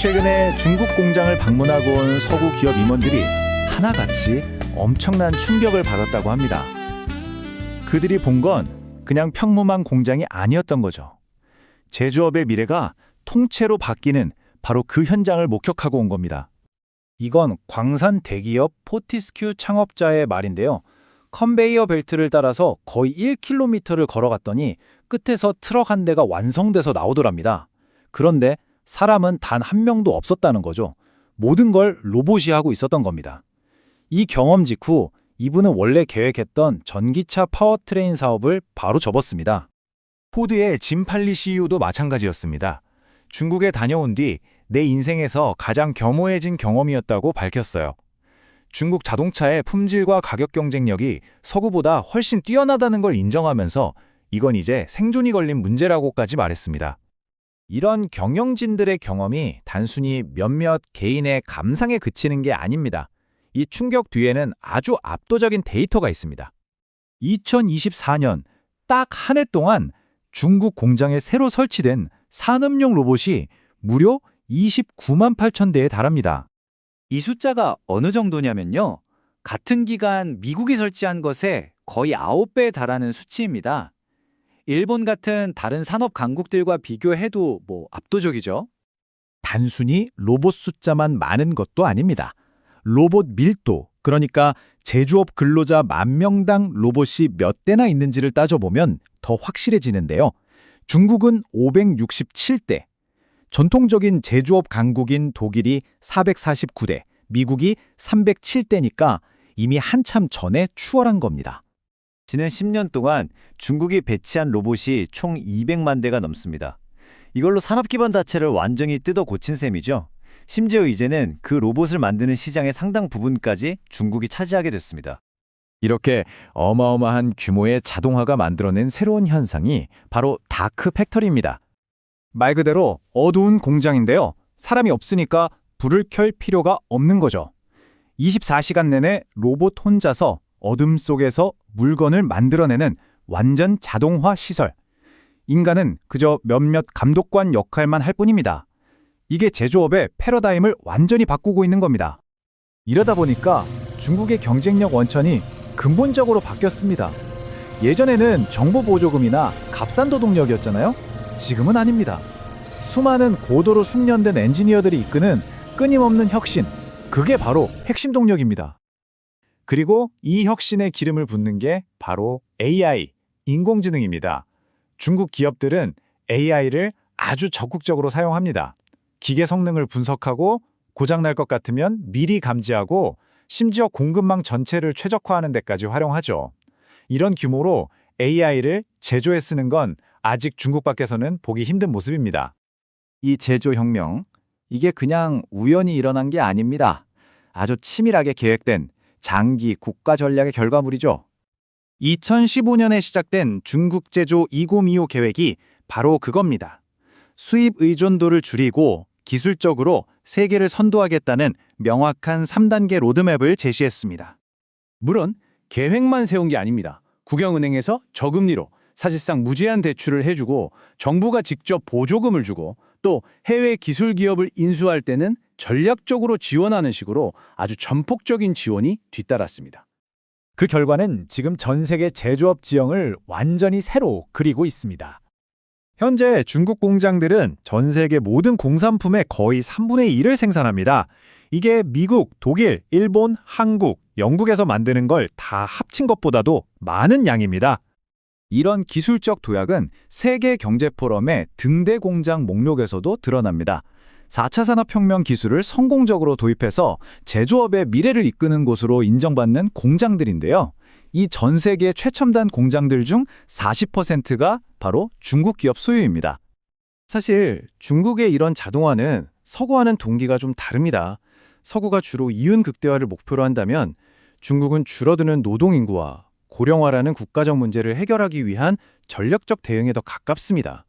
최근에 중국 공장을 방문하고 온 서구 기업 임원들이 하나같이 엄청난 충격을 받았다고 합니다. 그들이 본 건 그냥 평범한 공장이 아니었던 거죠. 제조업의 미래가 통째로 바뀌는 바로 그 현장을 목격하고 온 겁니다. 이건 광산 대기업 포티스큐 창업자의 말인데요. 컨베이어 벨트를 따라서 거의 1km를 걸어갔더니 끝에서 트럭 한 대가 완성돼서 나오더랍니다. 그런데 사람은 단 한 명도 없었다는 거죠. 모든 걸 로봇이 하고 있었던 겁니다. 이 경험 직후 이분은 원래 계획했던 전기차 파워트레인 사업을 바로 접었습니다. 포드의 짐 팔리 CEO도 마찬가지였습니다. 중국에 다녀온 뒤 내 인생에서 가장 겸허해진 경험이었다고 밝혔어요. 중국 자동차의 품질과 가격 경쟁력이 서구보다 훨씬 뛰어나다는 걸 인정하면서 이건 이제 생존이 걸린 문제라고까지 말했습니다. 이런 경영진들의 경험이 단순히 몇몇 개인의 감상에 그치는 게 아닙니다. 이 충격 뒤에는 아주 압도적인 데이터가 있습니다. 2024년 딱 한 해 동안 중국 공장에 새로 설치된 산업용 로봇이 무려 29만 8천 대에 달합니다. 이 숫자가 어느 정도냐면요. 같은 기간 미국이 설치한 것에 거의 9배에 달하는 수치입니다. 일본 같은 다른 산업 강국들과 비교해도 뭐 압도적이죠. 단순히 로봇 숫자만 많은 것도 아닙니다. 로봇 밀도, 그러니까 제조업 근로자 만 명당 로봇이 몇 대나 있는지를 따져보면 더 확실해지는데요. 중국은 567대, 전통적인 제조업 강국인 독일이 449대, 미국이 307대니까 이미 한참 전에 추월한 겁니다. 지난 10년 동안 중국이 배치한 로봇이 총 200만 대가 넘습니다. 이걸로 산업 기반 자체를 완전히 뜯어 고친 셈이죠. 심지어 이제는 그 로봇을 만드는 시장의 상당 부분까지 중국이 차지하게 됐습니다. 이렇게 어마어마한 규모의 자동화가 만들어낸 새로운 현상이 바로 다크 팩터리입니다. 말 그대로 어두운 공장인데요. 사람이 없으니까 불을 켤 필요가 없는 거죠. 24시간 내내 로봇 혼자서 어둠 속에서 물건을 만들어내는 완전 자동화 시설. 인간은 그저 몇몇 감독관 역할만 할 뿐입니다. 이게 제조업의 패러다임을 완전히 바꾸고 있는 겁니다. 이러다 보니까 중국의 경쟁력 원천이 근본적으로 바뀌었습니다. 예전에는 정보 보조금이나 값싼 노동력이었잖아요. 지금은 아닙니다. 수많은 고도로 숙련된 엔지니어들이 이끄는 끊임없는 혁신, 그게 바로 핵심 동력입니다. 그리고 이 혁신의 기름을 붓는 게 바로 AI, 인공지능입니다. 중국 기업들은 AI를 아주 적극적으로 사용합니다. 기계 성능을 분석하고 고장날 것 같으면 미리 감지하고 심지어 공급망 전체를 최적화하는 데까지 활용하죠. 이런 규모로 AI를 제조에 쓰는 건 아직 중국 밖에서는 보기 힘든 모습입니다. 이 제조 혁명, 이게 그냥 우연히 일어난 게 아닙니다. 아주 치밀하게 계획된 장기 국가 전략의 결과물이죠. 2015년에 시작된 중국 제조 2025 계획이 바로 그겁니다. 수입 의존도를 줄이고 기술적으로 세계를 선도하겠다는 명확한 3단계 로드맵을 제시했습니다. 물론 계획만 세운 게 아닙니다. 국영은행에서 저금리로 사실상 무제한 대출을 해주고 정부가 직접 보조금을 주고 또 해외 기술 기업을 인수할 때는 전략적으로 지원하는 식으로 아주 전폭적인 지원이 뒤따랐습니다. 그 결과는 지금 전 세계 제조업 지형을 완전히 새로 그리고 있습니다. 현재 중국 공장들은 전 세계 모든 공산품의 거의 3분의 1을 생산합니다. 이게 미국, 독일, 일본, 한국, 영국에서 만드는 걸 다 합친 것보다도 많은 양입니다. 이런 기술적 도약은 세계 경제 포럼의 등대 공장 목록에서도 드러납니다. 4차 산업혁명 기술을 성공적으로 도입해서 제조업의 미래를 이끄는 곳으로 인정받는 공장들인데요. 이 전 세계 최첨단 공장들 중 40%가 바로 중국 기업 소유입니다. 사실 중국의 이런 자동화는 서구와는 동기가 좀 다릅니다. 서구가 주로 이윤 극대화를 목표로 한다면 중국은 줄어드는 노동 인구와 고령화라는 국가적 문제를 해결하기 위한 전략적 대응에 더 가깝습니다.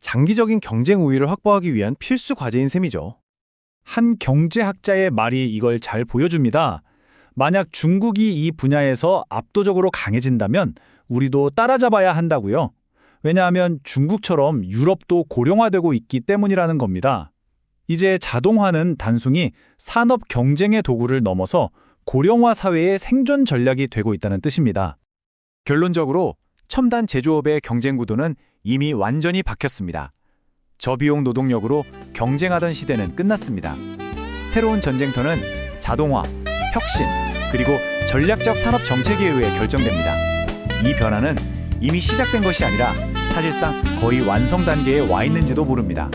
장기적인 경쟁 우위를 확보하기 위한 필수 과제인 셈이죠. 한 경제학자의 말이 이걸 잘 보여줍니다. 만약 중국이 이 분야에서 압도적으로 강해진다면 우리도 따라잡아야 한다고요. 왜냐하면 중국처럼 유럽도 고령화되고 있기 때문이라는 겁니다. 이제 자동화는 단순히 산업 경쟁의 도구를 넘어서 고령화 사회의 생존 전략이 되고 있다는 뜻입니다. 결론적으로 첨단 제조업의 경쟁 구도는 이미 완전히 바뀌었습니다. 저비용 노동력으로 경쟁하던 시대는 끝났습니다. 새로운 전쟁터는 자동화, 혁신, 그리고 전략적 산업 정책에 의해 결정됩니다. 이 변화는 이미 시작된 것이 아니라 사실상 거의 완성 단계에 와 있는지도 모릅니다.